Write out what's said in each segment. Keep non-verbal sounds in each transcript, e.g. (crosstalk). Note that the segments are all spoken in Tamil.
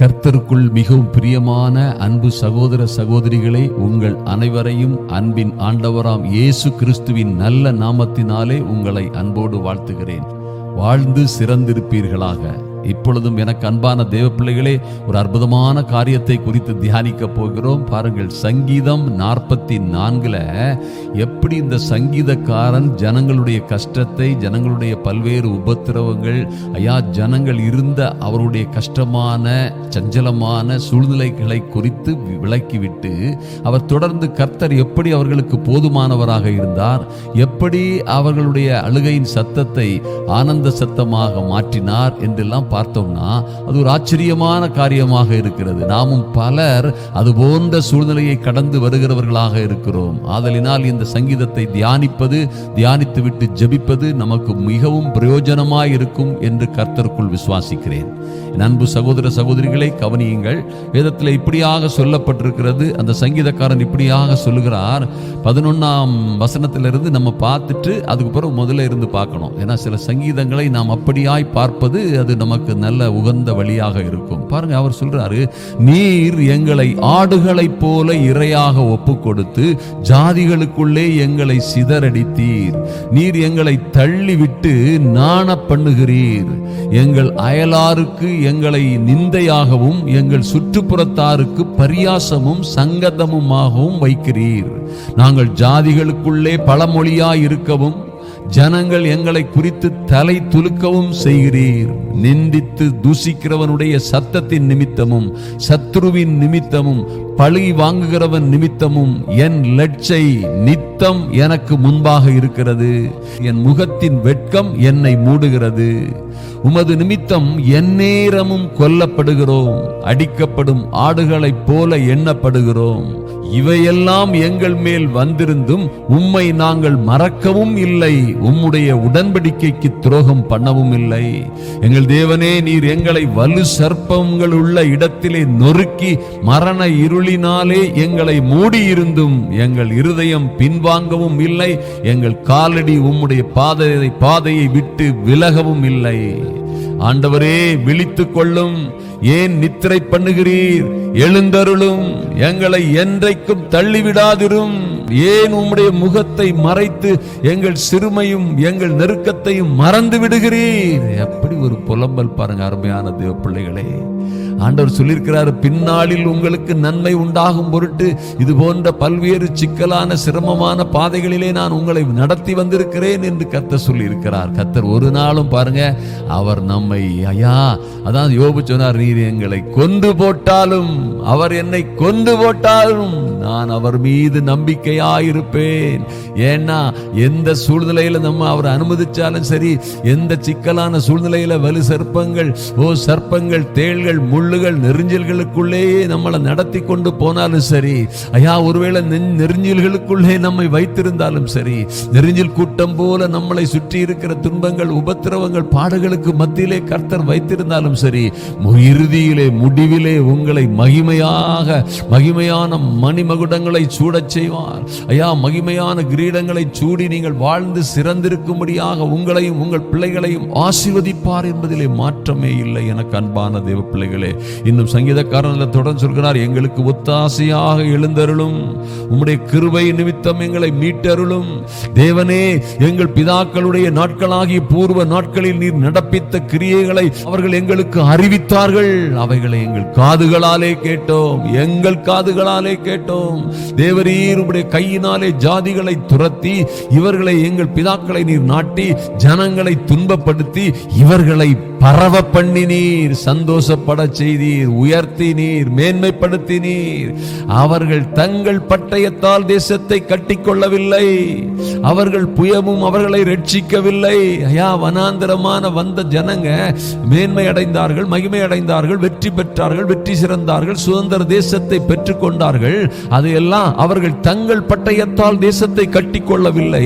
கர்த்தருக்குள் மிகவும் பிரியமான அன்பு சகோதர சகோதரிகளை உங்கள் அனைவரையும் அன்பின் ஆண்டவராம் இயேசு கிறிஸ்துவின் நல்ல நாமத்தினாலே உங்களை அன்போடு வாழ்த்துகிறேன். வாழ்ந்து சிறந்திருப்பீர்களாக. இப்பொழுதும் எனக்கு அன்பான தேவ பிள்ளைகளே ஒரு அற்புதமான காரியத்தை குறித்து தியானிக்க போகிறோம். பாருங்கள் சங்கீதம் நாற்பத்தி நான்கில் எப்படி இந்த சங்கீதக்காரன் ஜனங்களுடைய கஷ்டத்தை ஜனங்களுடைய பல்வேறு உபத்திரவங்கள் ஐயா ஜனங்கள் இருந்த அவருடைய கஷ்டமான சஞ்சலமான சூழ்நிலைகளை குறித்து விளக்கிவிட்டு அவர் தொடர்ந்து கர்த்தர் எப்படி அவர்களுக்கு போதுமானவராக இருந்தார் எப்படி அவர்களுடைய அழுகையின் சத்தத்தை ஆனந்த சத்தமாக மாற்றினார் என்றெல்லாம் பார்த்தோம்னா அது ஒரு ஆச்சரியமான காரியமாக இருக்கிறது. நாமும் பலர் அது போன்ற சூழ்நிலையை கடந்து வருகிறவர்களாக இருக்கிறோம். ஆதலினால் இந்த சங்கீதத்தை தியானிப்பது தியானித்துவிட்டு ஜபிப்பது ஜெபிப்பது நமக்கு மிகவும் பிரயோஜனமாய் இருக்கும் என்று கர்த்தருக்குள் விசுவாசிக்கிறேன். அன்பு சகோதர சகோதரிகளை கவனியுங்கள். வேதத்தில் இப்படியாக சொல்லப்பட்டிருக்கிறது. அந்த சங்கீதக்காரன் இப்படியாக சொல்லுகிறார். பதினொன்னாம் வசனத்திலிருந்து நம்ம பார்த்துட்டு அதுக்கப்புறம் முதல்ல இருந்து பார்க்கணும். ஏன்னா சில சங்கீதங்களை நாம் அப்படியாய் பார்ப்பது அது நமக்கு நல்ல உகந்த வழியாக இருக்கும். பாருங்க அவர் சொல்றாரு நீர் எங்களை ஆடுகளைப் போல இரையாக ஒப்பு கொடுத்து ஜாதிகளுக்குள்ளே எங்களை சிதறடித்தீர். நீர் எங்களை தள்ளிவிட்டு நாண பண்ணுகிறீர். எங்கள் அயலாருக்கு எங்களை நிந்தையாகவும் எங்கள் சுற்றுப்புறத்தாருக்கு பரியாசமும் சங்கதமுமாகவும் வைக்கிறீர். நாங்கள் ஜாதிகளுக்குள்ளே பழமொழியாய் இருக்கவும் ஜனங்கள் எங்களை குறித்து தலை துலுக்கவும் செய்கிறீர். நிந்தித்து தூசிக்கிறவனுடைய சத்தத்தின் நிமித்தமும் சத்ருவின் நிமித்தமும் பழி வாங்குகிறவன் நிமித்தமும் என் லட்சை நித்தம் எனக்கு முன்பாக இருக்கிறது. என் முகத்தின் வெட்கம் என்னை மூடுகிறது. உமது நிமித்தம் எந்நேரமும் கொல்லப்படுகிறோம். அடிக்கப்படும் ஆடுகளைப் போல எண்ணப்படுகிறோம். இவையெல்லாம் எங்கள் மேல் வந்திருந்தும் உம்மை நாங்கள் மறக்கவும் இல்லை. உம்முடைய உடன்படிக்கைக்கு துரோகம் பண்ணவும் இல்லை. எங்கள் தேவனே நீர் எங்களை வலு சர்ப்பங்கள் உள்ள இடத்திலே நொறுக்கி மரண இருளி இருளினாலே எங்களை மூடியிருந்தும் எங்கள் இருதயம் பின்வாங்கவும் இல்லை எங்கள் காலடி உம்முடைய பாதையை பாதையை விட்டு விலகவும் இல்லை. ஆண்டவரே விழித்து கொள்ளும் ஏன் நித்திரை பண்ணுகிறீர்? எழுந்தருளும் எங்களை என்றைக்கும் தள்ளிவிடாதிரும். ஏன் உம்முடைய முகத்தை மறைத்து எங்கள் சிறுமையும் எங்கள் நெருக்கத்தையும் மறந்து விடுகிறீர் அப்படி ஒரு புலம்பல் பாருங்க அருமையான தேவ பிள்ளைகளே. ஆண்டவர் சொல்லியிருக்கிறார் பின்னாளில் உங்களுக்கு நன்மை உண்டாகும் பொருட்டு இது போன்ற பல்வேறு சிக்கலான சிரமமான பாதைகளிலே நான் உங்களை நடத்தி வந்திருக்கிறேன் என்று கர்த்தர் சொல்லியிருக்கிறார். கத்தர் ஒரு நாளும் பாருங்க அவர் நம்மை ஐயா அதான் யோபு சொன்னார் நீர் எங்களை கொண்டு போட்டாலும் அவர் என்னை கொண்டு போட்டாலும் நான் அவர் மீது நம்பிக்கையாயிருப்பேன். ஏன்னா எந்த சூழ்நிலையில நம்ம அவர் அனுமதிச்சாலும் சரி எந்த சிக்கலான சூழ்நிலை சூழ்நிலையில வலு சர்ப்பங்கள் ஓ சர்ப்பங்கள் தேள்கள் முள்ளுகள் நெருஞ்சல்களுக்குள்ளேயே நம்மளை நடத்தி கொண்டு போனாலும் சரி. ஐயா ஒருவேளை நெருஞ்சல்களுக்குள்ளே நம்மை வைத்திருந்தாலும் சரி. நெருஞ்சில் கூட்டம் போல நம்மளை சுற்றி இருக்கிற துன்பங்கள் உபத்திரவங்கள் பாடுகளுக்கு மத்தியிலே கர்த்தர் வைத்திருந்தாலும் சரி இறுதியிலே முடிவிலே உங்களை மகிமையாக மகிமையான மணிமகுடங்களை சூடச் செய்வார். ஐயா மகிமையான கிரீடங்களை சூடி நீங்கள் வாழ்ந்து சிறந்திருக்கும்படியாக உங்களையும் உங்கள் பிள்ளைகளையும் ஆசீர்வதிப்பார். என்பதிலே மாற்றமே இல்லை எனக்கு அன்பான தேவ பிள்ளைகளே இன்னும் சங்கீதக்காரன் தொடர்ந்து சொல்கிறார் எங்களுக்கு ஒத்தாசையாக எழுந்தருளும். உம்முடைய கிருபை நிமித்தம் எங்களை மீட்டருளும். தேவனே எங்கள் பிதாக்களுடைய நாட்களாகிய பூர்வ நாட்களில் நீர் நடப்பித்த கிரியைகளை அவர்கள் எங்களுக்கு அறிவித்தார்கள். அவைகளை எங்கள் காதுகளாலே கேட்டோம். எங்கள் காதுகளாலே கேட்டோம். தேவரீர் உம்முடைய கையினாலே ஜாதிகளை துரத்தி இவர்களை எங்கள் பிதாக்களை நீர் நாட்டி ஜனங்களை துன்பப்படுத்தி இவர் அவர்களை பரவ பண்ணினீர் சந்தோஷப்பட செய்தீர் உயர்த்தினீர் மேன்மைப்படுத்தினீர். அவர்கள் தங்கள் பட்டயத்தால் தேசத்தை கட்டிக்கொள்ளவில்லை. அவர்கள் புயமும் அவர்களை ரட்சிக்கவில்லை. ஐயா வனாந்திரமான வந்த ஜனங்க மேன்மை அடைந்தார்கள் மகிமை அடைந்தார்கள் வெற்றி பெற்றார்கள் வெற்றி சிறந்தார்கள் சுதந்திர தேசத்தை பெற்றுக்கொண்டார்கள் அதையெல்லாம் அவர்கள் தங்கள் பட்டயத்தால் தேசத்தை கட்டிக்கொள்ளவில்லை.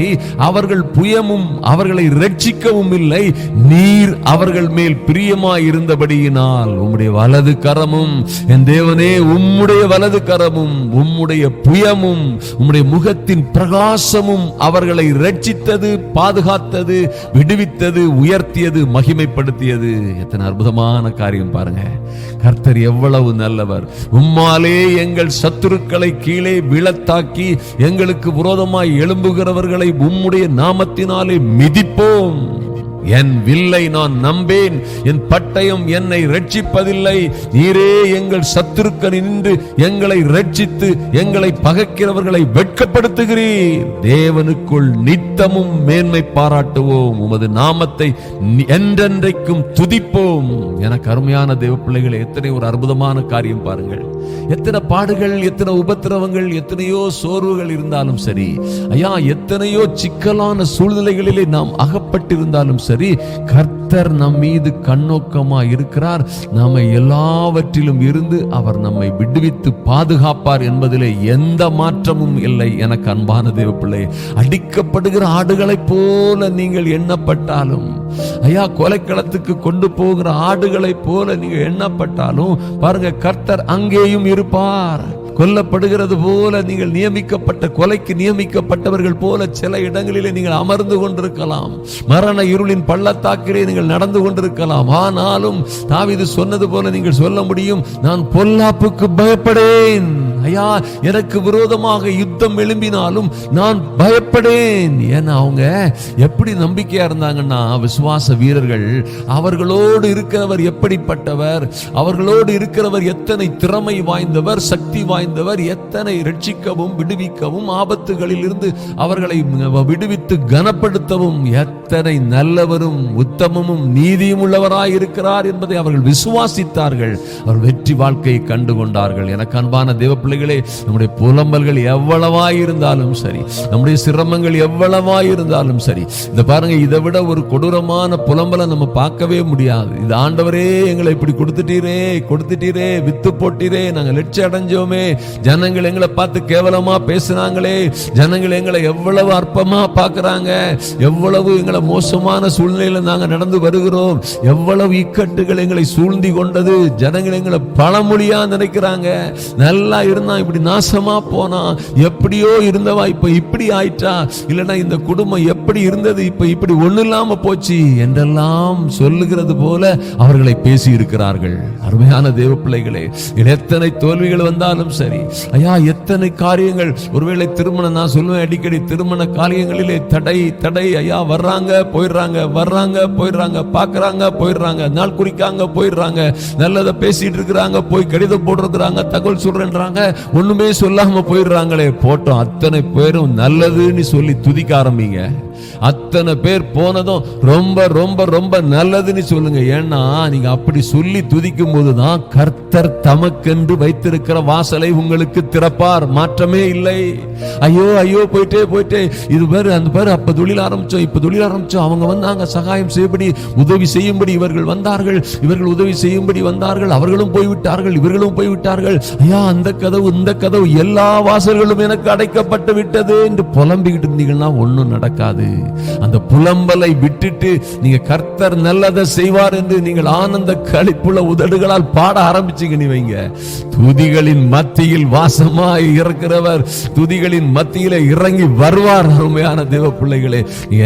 அவர்கள் புயமும் அவர்களை ரட்சிக்கவும் இல்லை. நீர் அவர்கள் மேல் பிரியமாய் இருந்தபடியினால் உம்முடைய வலது கரமும் என் தேவனே உம்முடைய வலது கரமும் உம்முடைய புயமும் உம்முடைய முகத்தின் பிரகாசமும் அவர்களை ரட்சித்தது பாதுகாத்தது விடுவித்தது உயர்த்தியது மகிமைப்படுத்தியது. எத்தனை அற்புதமான காரியம் பாருங்க. கர்த்தர் எவ்வளவு நல்லவர். உம்மாலே எங்கள் சத்துருக்களை கீழே விழத்தாக்கி எங்களுக்கு விரோதமாய் எழும்புகிறவர்களை உம்முடைய நாமத்தினாலே மிதிப்போம். என் வில்லை நான் நம்பேன் என் பட்டயம் என்னை ரட்சிப்பதில்லை நீரே எங்கள் சத்துருக்கள் நின்று எங்களை ரட்சித்து எங்களை பகைக்கிறவர்களை வெட்கப்படுத்துகிறீர். தேவனுக்குள் நித்தமும் மேன்மை பாராட்டுவோம். உமது நாமத்தை என்றென்றைக்கும் துதிப்போம். எனக்கு அருமையான தேவ பிள்ளைகளை எத்தனை ஒரு அற்புதமான காரியம் பாருங்கள். எத்தனை பாடுகள் எத்தனை உபத்திரவங்கள் எத்தனையோ சோர்வுகள் இருந்தாலும் சரி ஐயா எத்தனையோ சிக்கலான சூழ்நிலைகளிலே நாம் அகப்பட்டிருந்தாலும் சரி கர்த்தர் நம் மீது கண்ணோக்கமா இருக்கிறார். நம்மை எல்லாவற்றிலும் இருந்து அவர் நம்மை விடுவித்து பாதுகாப்பார் என்பதிலே எந்த மாற்றமும் இல்லை எனக்கு அன்பான தேவ பிள்ளை அடிக்கப்படுகிற ஆடுகளைப் போல நீங்கள் எண்ணப்பட்டாலும் ஐயா கொலைக்களத்துக்கு கொண்டு போகிற ஆடுகளைப் போல நீங்க எண்ணப்பட்டாலும் பாருங்க கர்த்தர் அங்கேயும் இருப்பார். கொல்லப்படுகிறது போல நீங்கள் நியமிக்கப்பட்ட கொலைக்கு நியமிக்கப்பட்டவர்கள் போல சில இடங்களிலே நீங்கள் அமர்ந்து கொண்டிருக்கலாம். மரண இருளின் பள்ளத்தாக்கிலே நீங்கள் நடந்து கொண்டிருக்கலாம். ஆனாலும் தாவிது சொன்னது போல நீங்கள் சொல்ல முடியும் நான் பொல்லாப்புக்கு பயப்படேன். ஐயா எனக்கு விரோதமாக யுத்தம் எழும்பினாலும் நான் பயப்படேன். ஏன்னா அவங்க எப்படி நம்பிக்கையா இருந்தாங்கன்னா விசுவாச வீரர்கள் அவர்களோடு இருக்கிறவர் எப்படிப்பட்டவர் அவர்களோடு இருக்கிறவர் எத்தனை திறமை வாய்ந்தவர் சக்தி வாய்ந்தவர் எத்தனை ரட்சிக்கவும் விடுவிக்கவும் ஆபத்துகளில் இருந்து அவர்களை விடுவித்து கனப்படுத்தவும் எத்தனை நல்லவரும் உத்தமமும் நீதியும் உள்ளவராய் இருக்கிறார் என்பதை அவர்கள் விசுவாசித்தார்கள். அவர் வெற்றி வாழ்க்கையை கண்டு கொண்டார்கள். எனக்கு அன்பான தேவப்பிள்ளை பிள்ளைகளே நம்முடைய புலம்பல்கள் எவ்வளவாய் இருந்தாலும் சரி நம்முடைய சிரமங்கள் எவ்வளவாய் இருந்தாலும் சரி இந்த பாருங்க இதை விட ஒரு கொடூரமான புலம்பலை நம்ம பார்க்கவே முடியாது. இது ஆண்டவரே எங்களை இப்படி கொடுத்துட்டீரே கொடுத்துட்டீரே வித்து போட்டீரே நாங்கள் லட்சி அடைஞ்சோமே. ஜனங்கள் எங்களை பார்த்து கேவலமா பேசுனாங்களே ஜனங்கள் எங்களை எவ்வளவு அற்பமா பார்க்கறாங்க எவ்வளவு எங்களை மோசமான சூழ்நிலையில நாங்கள் நடந்து வருகிறோம் எவ்வளவு இக்கட்டுகள் எங்களை சூழ்ந்தி கொண்டது ஜனங்கள் எங்களை பழமொழியா நினைக்கிறாங்க நல்லா இருந்து இப்படி நாசமா போனா எப்படியோ இருந்தவா இப்ப இப்படி ஆயிட்டா இல்லைன்னா இந்த குடும்பம் எப்படி இருந்தது இப்ப இப்படி ஒண்ணு இல்லாம போச்சு என்றெல்லாம் சொல்லுகிறது போல அவர்களை பேசி இருக்கிறார்கள் அருமையான தேவ பிள்ளைகளே எத்தனை தோல்விகள் வந்தாலும் சரி ஐயா எத்தனை காரியங்கள் ஒருவேளை திருமணம் நான் சொல்லுவேன் அடிக்கடி திருமண காரியங்களிலே தடை தடை ஐயா வர்றாங்க போயிடுறாங்க வர்றாங்க போயிடுறாங்க பாக்குறாங்க போயிடுறாங்க நாள் குறிக்காங்க போயிடுறாங்க நல்லதை பேசிட்டு இருக்கிறாங்க போய் கடிதம் போட்டிருக்கிறாங்க தகவல் சொல்றேன்றாங்க ஒண்ணுமே சொல்லாம போயிடுறாங்களே. போட்டோம். அத்தனை பேரும் நல்லதுன்னு சொல்லி துதிக்க ஆரம்பிங்க. அத்தனை பேர் போனதும் ரொம்ப ரொம்ப ரொம்ப நல்லதுன்னு சொல்லுங்க. ஏன்னா நீங்க அப்படி சொல்லி துதிக்கும் போதுதான் கர்த்தர் தமக்கென்று வைத்திருக்கிற வாசலை உங்களுக்கு திறப்பார். மாற்றமே இல்லை. ஐயோ ஐயோ போயிட்டே போயிட்டே. இது பேர் அந்த பேர் அப்ப தொழில் ஆரம்பிச்சோம் இப்ப தொழில் ஆரம்பிச்சோம். அவங்க வந்தாங்க சகாயம் செய்யும்படி உதவி செய்யும்படி இவர்கள் வந்தார்கள். இவர்கள் உதவி செய்யும்படி வந்தார்கள். அவர்களும் போய்விட்டார்கள் இவர்களும் போய்விட்டார்கள். ஐயா அந்த கதவு இந்த கதவு எல்லா வாசல்களும் எனக்கு அடைக்கப்பட்டு விட்டது என்று புலம்பிக்கிட்டு இருந்தீங்கன்னா ஒன்றும் நடக்காது. அந்த புலம்பலை விட்டுட்டு நீங்க கர்த்தர் நல்லதை செய்வார் என்று நீங்கள் ஆனந்த கழிப்புள்ள உதடுகளால் பாட ஆரம்பிச்சீங்க நீ வைங்க. துதிகளின் மத்தியில் வாசமாய் இருக்கிறவர் துதிகளின் மத்தியில இறங்கி வருவார் அருமையான தேவ பிள்ளைகளே.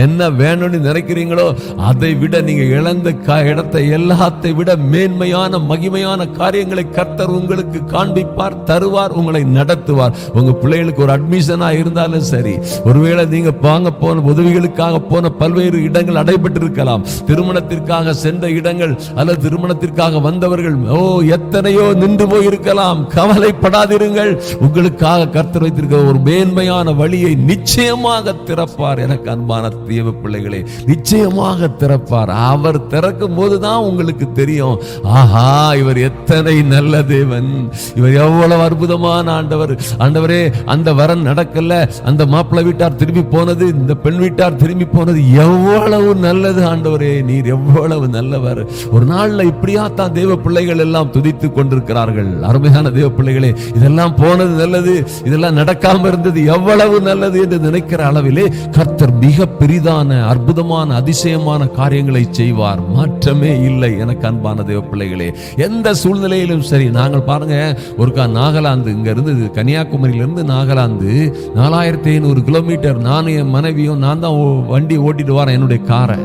என்ன வேணும்னு நினைக்கிறீங்களோ அதை விட நீங்க இழந்த இடத்தை எல்லாத்தை விட மேன்மையான மகிமையான காரியங்களை கர்த்தர் உங்களுக்கு காண்பிப்பார் தருவார் உங்களை நடத்துவார். உங்க பிள்ளைகளுக்கு ஒரு அட்மிஷனா இருந்தாலும் சரி. ஒருவேளை நீங்க வாங்க போன உதவி உதவிகளுக்காக போன பல்வேறு இடங்கள் அடைபட்டிருக்கலாம். திருமணத்திற்காக சென்ற இடங்கள் அல்லது திருமணத்திற்காக வந்தவர்கள் ஓ எத்தனையோ நின்று போயிருக்கலாம். கவலைப்படாதிருங்கள். உங்களுக்காக கர்த்தர் வைத்திருக்கிற ஒரு மேன்மையான வழியை நிச்சயமாக திறப்பார். எனக்கு அன்பான தேவ பிள்ளைகளே நிச்சயமாக திறப்பார். அவர் திறக்கும் போதுதான் உங்களுக்கு தெரியும். ஆஹா இவர் எத்தனை நல்ல தேவன். இவர் எவ்வளவு அற்புதமான ஆண்டவர். ஆண்டவரே அந்த வரன் நடக்கல. அந்த மாப்பிள்ளை வீட்டார் திரும்பி போனது. இந்த பெண் வீட்டு விட்டார் திரும்பி போனது எவ்வளவு நல்லது ஆண்டவரே நீர் எவ்வளவு நல்லவர். ஒரு நாள்ல இப்படியா தான் தேவ பிள்ளைகள் எல்லாம் துதித்துக் கொண்டிருக்கிறார்கள். அருமையான தேவ பிள்ளைகளே இதெல்லாம் போனது நல்லது இதெல்லாம் நடக்காம இருந்தது எவ்வளவு நல்லது என்று நினைக்கிற அளவிலே கர்த்தர் மிக பெரிதான அற்புதமான அதிசயமான காரியங்களை செய்வார். மாற்றமே இல்லை எனக்கு அன்பான தேவ பிள்ளைகளே. எந்த சூழ்நிலையிலும் சரி நாங்கள் பாருங்க ஒருக்கா நாகாலாந்து இங்க இருந்து கன்னியாகுமரியிலிருந்து நாகாலாந்து நாலாயிரத்தி ஐநூறு கிலோமீட்டர் நானும் என் மனைவியும் நான் தான் தான் வண்டி ஓட்டிட்டு வரேன் என்னுடைய காரை.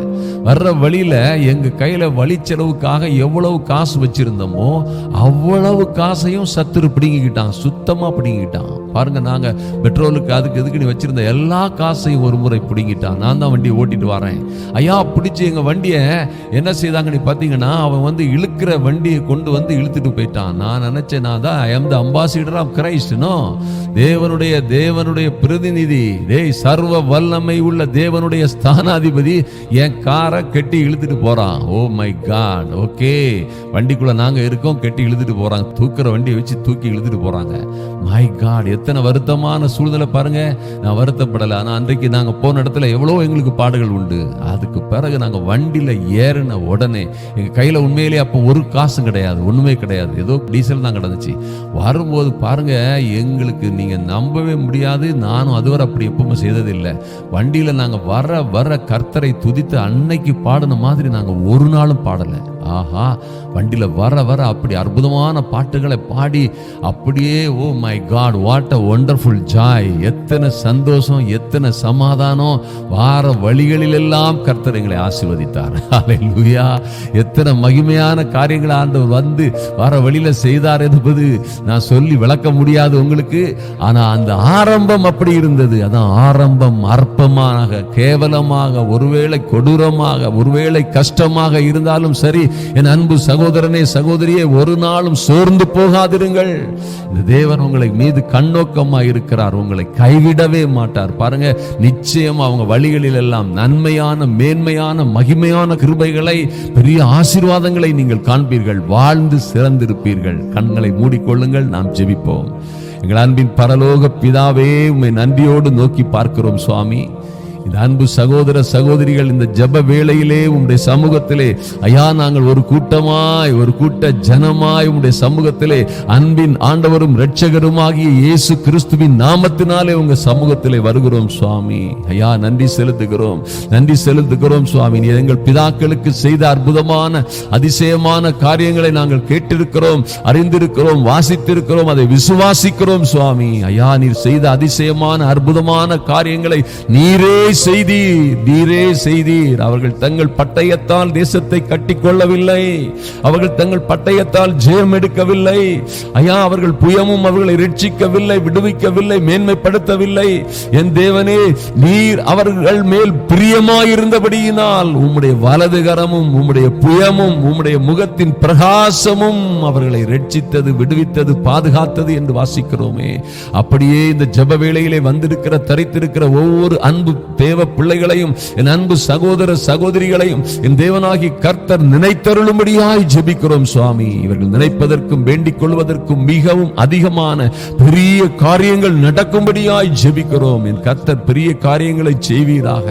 வர்ற வழியில எங்க கையில வழி செலவுக்காக எவ்வளவு காசு வச்சுருந்தோமோ அவ்வளவு காசையும் சத்துரு பிடுங்கிக்கிட்டான் சுத்தமா பிடுங்கிக்கிட்டான். பாருங்க நாங்க பெட்ரோலுக்கு அதுக்கு எதுக்குன்னு வச்சிருந்த எல்லா காசையும் ஒரு முறை பிடுங்கிட்டான். நான் தான் வண்டியை ஓட்டிட்டு வரேன். ஐயா பிடிச்சி எங்க வண்டியை என்ன செய்தாங்கன்னு பார்த்தீங்கன்னா அவன் வந்து இருக்கிற வண்டியை கொண்டு வந்து இழுத்துட்டு போயிட்டான். நான் நினைச்சேன் நான் தான் I am the ambassador of கிரைஸ்ட்னோ தேவனுடைய தேவனுடைய பிரதிநிதி டேய் சர்வ வல்லமை உள்ள தேவனுடைய ஸ்தானாதிபதி என் காரை கெட்டி இழுத்துட்டு போறான். Oh my God okay. வண்டிக்குள்ள நாங்க இருக்கோம் கெட்டி இழுத்துட்டு போறாங்க. தூக்குற வண்டியை வச்சு தூக்கி இழுத்துட்டு போறாங்க. மை காட் எத்தனை வருத்தமான சூழ்நிலை பாருங்க. நான் வருத்தப்படலை. ஆனா அன்றைக்கு நாங்க போன இடத்துல எவ்வளோ எங்களுக்கு பாடுகள் உண்டு. அதுக்கு பிறகு நாங்க வண்டியில் ஏறின உடனே எங்க கையில உண்மையிலேயே அப்போ ஒரு காசும் கிடையாது ஒன்றுமே கிடையாது. ஏதோ டீசல் தான் கிடந்துச்சு. வரும்போது பாருங்கள் எங்களுக்கு நீங்கள் நம்பவே முடியாது. நானும் அதுவரை அப்படி எப்பவுமே செய்ததில்லை. வண்டியில் நாங்கள் வர வர கர்த்தரை துதித்து அன்னைக்கு பாடின மாதிரி நாங்கள் ஒரு நாளும் பாடலை. ஆஹா வண்டியில் வர வர அப்படி அற்புதமான பாட்டுகளை பாடி அப்படியே ஓ my God what a wonderful joy எத்தனை சந்தோஷம் எத்தனை சமாதானம். வார வழிகளிலெல்லாம் கர்த்தர் எங்களை ஆசிர்வதித்தார். லூயா (laughs) எத்தனை மகிமையான காரியங்களை ஆண்டவர் வந்து வர வழியில் செய்தார் என்பது நான் சொல்லி விளக்க முடியாது உங்களுக்கு. ஆனால் அந்த ஆரம்பம் அப்படி இருந்தது. அதான் ஆரம்பம் அற்பமாக கேவலமாக ஒருவேளை கொடூரமாக ஒருவேளை கஷ்டமாக இருந்தாலும் சரி என் அன்பு சகோதரனே சகோதரியே ஒரு நாளும் சோர்ந்து போகாதிருங்கள். இந்த தேவன் உங்களை மீது கண்ணோக்கமாக இருக்கிறார். உங்களை கைவிடவே மாட்டார். பாருங்க நிச்சயம் அவங்க வழிகளில் எல்லாம் நன்மையான மேன்மையான மகிமையான கிருபைகளை பெரிய ஆசீர்வாதங்களை நீங்கள் காண்பீர்கள். வாழ்ந்து சிறந்திருப்பீர்கள். கண்களை மூடிக்கொள்ளுங்கள் நாம் ஜெபிப்போம். எங்கள் அன்பின் பரலோக பிதாவே உண்மை நன்றியோடு நோக்கி பார்க்கிறோம் சுவாமி. இந்த அன்பு சகோதர சகோதரிகள் இந்த ஜப வேளையிலே உம்முடைய சமூகத்திலே ஐயா நாங்கள் ஒரு கூட்டமாய் ஒரு கூட்ட ஜனமாய் உம்முடைய சமூகத்திலே அன்பின் ஆண்டவரும் இரட்சகருமாகிய இயேசு கிறிஸ்துவின் நாமத்தினாலே உங்க சமூகத்திலே வருகிறோம் சுவாமி. ஐயா நன்றி செலுத்துகிறோம். நன்றி செலுத்துகிறோம் சுவாமி. நீ எங்கள் பிதாக்களுக்கு செய்த அற்புதமான அதிசயமான காரியங்களை நாங்கள் கேட்டிருக்கிறோம் அறிந்திருக்கிறோம் வாசித்திருக்கிறோம் அதை விசுவாசிக்கிறோம் சுவாமி. ஐயா நீர் செய்த அதிசயமான அற்புதமான காரியங்களை நீரே செய்தீர் நீரே செய்தீர். அவர்கள் தங்கள் பட்டயத்தால் தேசத்தை கட்டி கொள்ளவில்லை அவர்கள் தங்கள் பட்டயத்தால் ஜெயம் எடுக்கவில்லை. ஐயா அவர்கள் புயமும் அவர்களை ரட்சிக்கவில்லை விடுவிக்கவில்லை மேன்மைப்படுத்தவில்லை. என் தேவனே நீர் அவர்கள் மேல் பிரியமாயிருந்தபடியினால் உம்முடைய வலதுகரமும் உம்முடைய புயமும் உம்முடைய முகத்தின் பிரகாசமும் அவர்களை ரட்சித்தது விடுவித்தது பாதுகாத்தது என்று வாசிக்கிறோமே. அப்படியே இந்த ஜப வேளையிலே வந்திருக்கிற தரித்திருக்கிற ஒவ்வொரு அன்பு தேவ பிள்ளைகளையும் என் அன்பு சகோதர சகோதரிகளையும் என் தேவனாகி கர்த்தர் நினைத்தருளும்படியாய் ஜெபிக்கிறோம் சுவாமி. இவர்கள் நினைப்பதற்கும் வேண்டிக் கொள்வதற்கும் மிகவும் அதிகமான பெரிய காரியங்கள் நடக்கும்படியாய் ஜெபிக்கிறோம். என் கர்த்தர் பெரிய காரியங்களை செய்வீராக.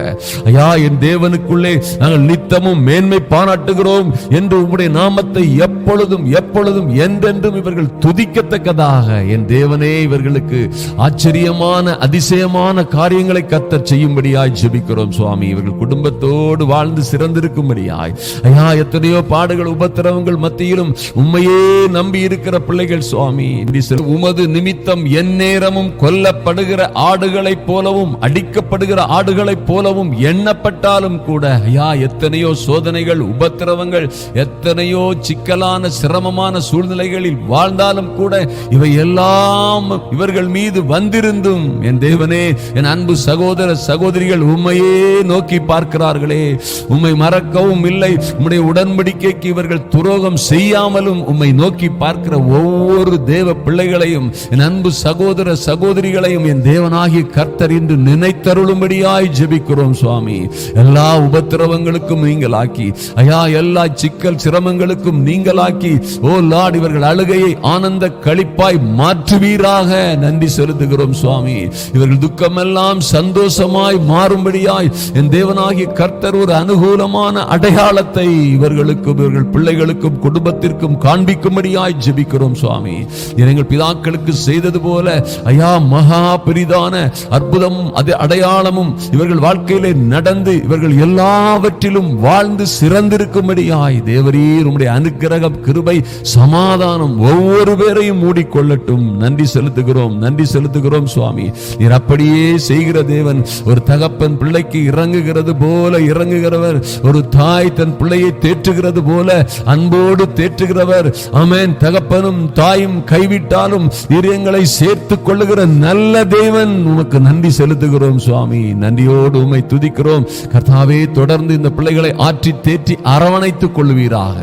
ஐயா என் தேவனுக்குள்ளே நாங்கள் நித்தமும் மேன்மை பாராட்டுகிறோம் என்று உம்முடைய நாமத்தை எப்பொழுதும் எப்பொழுதும் என்றென்றும் இவர்கள் துதிக்கத்தக்கதாக. என் தேவனே இவர்களுக்கு ஆச்சரியமான அதிசயமான காரியங்களை கத்தர் செய்யும்படியாய் ஜெபிக்கிறோம் சுவாமி. இவர்கள் குடும்பத்தோடு வாழ்ந்து சிறந்திருக்கும்படியாய். ஐயா எத்தனையோ பாடுகள் உபத்திரவங்கள் மத்தியிலும் உண்மையே நம்பி இருக்கிற பிள்ளைகள் சுவாமி. உமது நிமித்தம் எந்நேரமும் கொல்லப்படுகிற ஆடுகளைப் போலவும் அடிக்கப்படுகிற ஆடுகளைப் போலவும் எண்ணப்பட்டாலும் கூட ஐயா எத்தனையோ சோதனைகள் உபத்திரவங்கள் எத்தனையோ சிக்கலான சிரமமான சூழ்நிலைகளில் வாழ்ந்தாலும் கூட இவை எல்லாம் இவர்கள் மீது வந்திருந்தும். என் தேவனே என் அன்பு சகோதர சகோதரிகள் உம்மையே நோக்கி பார்க்கிறார்களே. உம்மை மறக்கவும் இல்லை. உம்முடைய உடன்படிக்கைக்கு இவர்கள் துரோகம் செய்யாமலும் உம்மை நோக்கி பார்க்கிற ஒவ்வொரு தேவ பிள்ளைகளையும் என் அன்பு சகோதர சகோதரிகளையும் என் தேவனாகிய கர்த்தர் என்று நினைத்தருளும்படியாய் ஜெபிக்கிறோம் சுவாமி. எல்லா உபத்திரவங்களுக்கும் நீங்களாக்கி ஐயா எல்லா சிக்கல் சிரமங்களுக்கும் நீங்களாக்கி ஓ லார்ட் இவர்கள் அழுகையை ஆனந்த களிப்பாய் மாற்றுவீராக. நன்றி செலுத்துகிறோம் சுவாமி. இவர்கள் துக்கமெல்லாம் சந்தோஷமாய் மா மாறும்படியாய் என் தேவனாகிய கர்த்தர் ஒரு அனுகூலமான அடையாளத்தை இவர்களுக்கும் இவர்கள் பிள்ளைகளுக்கும் குடும்பத்திற்கும் காண்பிக்கும்படியாய் ஜெபிக்கிறோம் சுவாமி. எங்கள் பிதாக்களுக்கு செய்தது போல ஐயா மகா பெரிதான அற்புதம் அது அடையாளமும் இவர்கள் வாழ்க்கையிலே நடந்து இவர்கள் எல்லாவற்றிலும் வாழ்ந்து சிறந்திருக்கும்படியாய் தேவரீர் உம்முடைய அனுக்கிரகம் கிருபை சமாதானம் ஒவ்வொரு பேரையும் மூடிக்கொள்ளட்டும். நன்றி செலுத்துகிறோம் நன்றி செலுத்துகிறோம் சுவாமி. நீர் அப்படியே செய்கிற தேவன் ஒரு தகப்பன் பிள்ளைக்கு இறங்குகிறது போல இறங்குகிறவர். ஒரு தாய் தன் பிள்ளையை தேற்றுகிறது போல அன்போடு தேற்றுகிறவர். அமேன் தகப்பனும் தாயும் கைவிட்டாலும் நீர் எங்களை சேர்த்துக் கொள்ளுகிற நல்ல தேவன் உனக்கு நன்றி செலுத்துகிறோம் சுவாமி. நன்றியோடு உம்மை துதிக்கிறோம். கர்த்தாவே தொடர்ந்து இந்த பிள்ளைகளை ஆற்றி தேற்றி அரவணைத்துக் கொள்வீராக.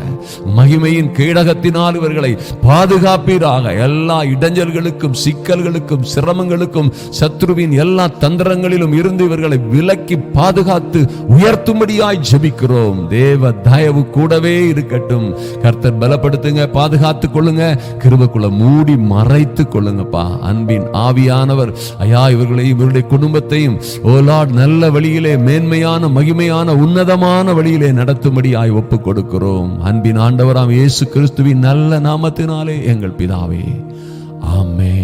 மகிமையின் கீழகத்தினால் இவர்களை பாதுகாப்பீராக. எல்லா இடைஞ்சல்களுக்கும் சிக்கல்களுக்கும் சிரமங்களுக்கும் சத்ருவின் எல்லா தந்திரங்களிலும் இருந்து இவர்கள் எங்களை விலக்கி பாதுகாத்து உயர்த்தும்படியாய் ஜெபிக்கிறோம். தேவ தயவு கூடவே இருக்கட்டும். கர்த்தர் பலப்படுத்துங்க பாதுகாத்துக் கொள்ளுங்க. கிருபக்குள்ள மூடி மறைத்து கொள்ளுங்கப்பா. அன்பின் ஆவியானவர். ஐயா இவர்களையும் இவருடைய குடும்பத்தையும் ஓலாட் நல்ல வழியிலே மேன்மையான மகிமையான உன்னதமான வழியிலே நடத்தும்படியாய் ஒப்பு கொடுக்கிறோம். அன்பின் ஆண்டவராம் இயேசு கிறிஸ்துவின் நல்ல நாமத்தினாலே எங்கள் பிதாவே. ஆமே